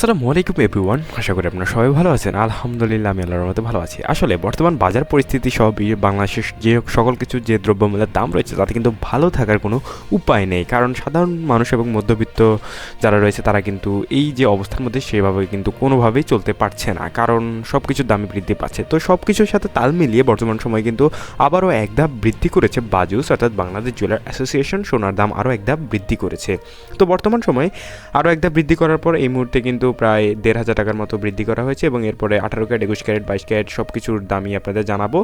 আসসালামু আলাইকুম এভরিওয়ান আশা করি আপনারা সবাই ভালো আছেন। আলহামদুলিল্লাহ, আমি আল্লাহর মতো ভালো আছি। আসলে, বর্তমান বাজার পরিস্থিতি সহ বাংলাদেশের যে সকল কিছু যে দ্রব্যমূল্যের দাম রয়েছে, তাতে কিন্তু ভালো থাকার কোনো উপায় নেই। কারণ, সাধারণ মানুষ এবং মধ্যবিত্ত যারা রয়েছে, তারা কিন্তু এই যে অবস্থার মধ্যে, সেভাবে কিন্তু কোনোভাবেই চলতে পারছে না। কারণ সব কিছুর দামই বৃদ্ধি পাচ্ছে। তো সব কিছুর সাথে তাল মিলিয়ে বর্তমান সময়ে কিন্তু আবারও এক ধাপ বৃদ্ধি করেছে বাজুস, অর্থাৎ বাংলাদেশ জুয়েলার অ্যাসোসিয়েশন। সোনার দাম আরও এক ধাপ বৃদ্ধি করেছে। তো বর্তমান সময়ে আরও এক ধাপ বৃদ্ধি করার পর এই মুহূর্তে কিন্তু প্রায় দেড় হাজার টাকার মতো বৃদ্ধি করা হয়েছে এবং এরপরে আঠারো ক্যারেট, একুশ ক্যারেট, বাইশ ক্যারেট সব কিছুর দামই আপনাদের জানাব।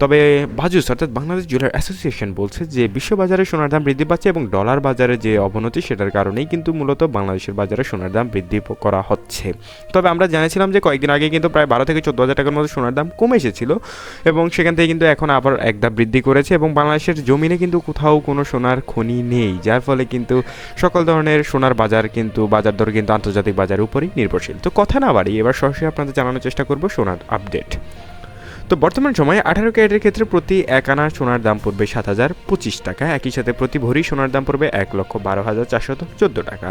তবে বাজুস, অর্থাৎ বাংলাদেশ জুয়েলার অ্যাসোসিয়েশন বলছে যে বিশ্ববাজারে সোনার দাম বৃদ্ধি পাচ্ছে এবং ডলার বাজারে যে অবনতি সেটার কারণেই কিন্তু মূলত বাংলাদেশের বাজারে সোনার দাম বৃদ্ধি করা হচ্ছে। তবে আমরা জানিয়েছিলাম যে কয়েকদিন আগে কিন্তু প্রায় বারো থেকে চোদ্দ হাজার টাকার মতো সোনার দাম কমে এসেছিল এবং সেখান থেকে কিন্তু এখন আবার এক ধাপ বৃদ্ধি করেছে এবং বাংলাদেশের জমিনে কিন্তু কোথাও কোনো সোনার খনি নেই, যার ফলে কিন্তু সকল ধরনের সোনার বাজার কিন্তু, বাজার দর কিন্তু আন্তর্জাতিক বাজারের নির্ভরশীল। তো কথা না বাড়ি এবার সরাসরি আপনাদের জানানোর চেষ্টা করব সোনার আপডেট তো বর্তমান সময়ে আঠারো ক্যারেটের ক্ষেত্রে প্রতি এক আনা সোনার দাম পড়বে সাত হাজার পঁচিশ টাকা। একই সাথে প্রতি ভরি সোনার দাম পড়বে এক লক্ষ বারো হাজার চারশত চোদ্দ টাকা।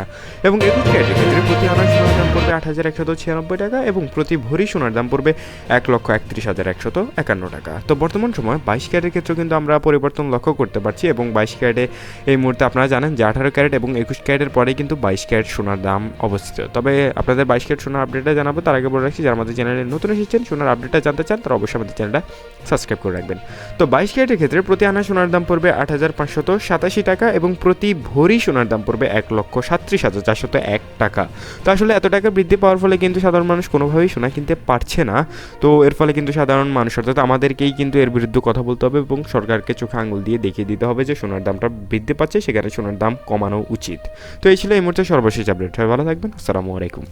এবং একুশ ক্যারেটের ক্ষেত্রে প্রতি আনা সোনার দাম পড়বে আট হাজার একশত ছিয়ানব্বই টাকা এবং প্রতি ভরি সোনার দাম পড়বে এক লক্ষ একত্রিশ হাজার একশত একান্ন টাকা। তো বর্তমান সময় বাইশ ক্যারেটের ক্ষেত্রে কিন্তু আমরা পরিবর্তন লক্ষ্য করতে পারছি এবং বাইশ ক্যারেটে এই মুহূর্তে আপনারা জানেন যে আঠারো ক্যারেট এবং একুশ ক্যারেটের পরে কিন্তু বাইশ ক্যারেট সোনার দাম অবস্থিত। তবে আপনাদের বাইশ ক্যারেট সোনার আপডেটটা জানাব, তার আগে বলে রাখছি, যারা আমাদের চ্যানেলে নতুন এসেছেন, সোনার আপডেটটা জানতে চান, তারা অবশ্যই আমাদের চ্যানেলটা সাবস্ক্রাইব করে রাখবেন। তো বাইশ ক্যারেটের ক্ষেত্রে প্রতি আনা সোনার দাম পড়বে আট হাজার পাঁচশত সাতাশি টাকা এবং প্রতি ভরি সোনার দাম পড়বে এক লক্ষ সাতত্রিশ হাজার চারশত এক টাকা। তো আসলে এত টাকা বৃদ্ধি পাওয়ার ফলে কিন্তু সাধারণ মানুষ কোনোভাবেই সোনা কিনতে পারছে না। তো এর ফলে কিন্তু সাধারণ মানুষ, অর্থাৎ আমাদেরকেই কিন্তু এর বিরুদ্ধে কথা বলতে হবে এবং সরকারকে চোখে আঙুল দিয়ে দেখিয়ে দিতে হবে যে সোনার দামটা বৃদ্ধি পাচ্ছে, সেখানে সোনার দাম কমানো উচিত। তো এই ছিল এই মুহূর্তে সর্বশেষ আপডেট। সবাই ভালো থাকবেন। আসসালামু আলাইকুম।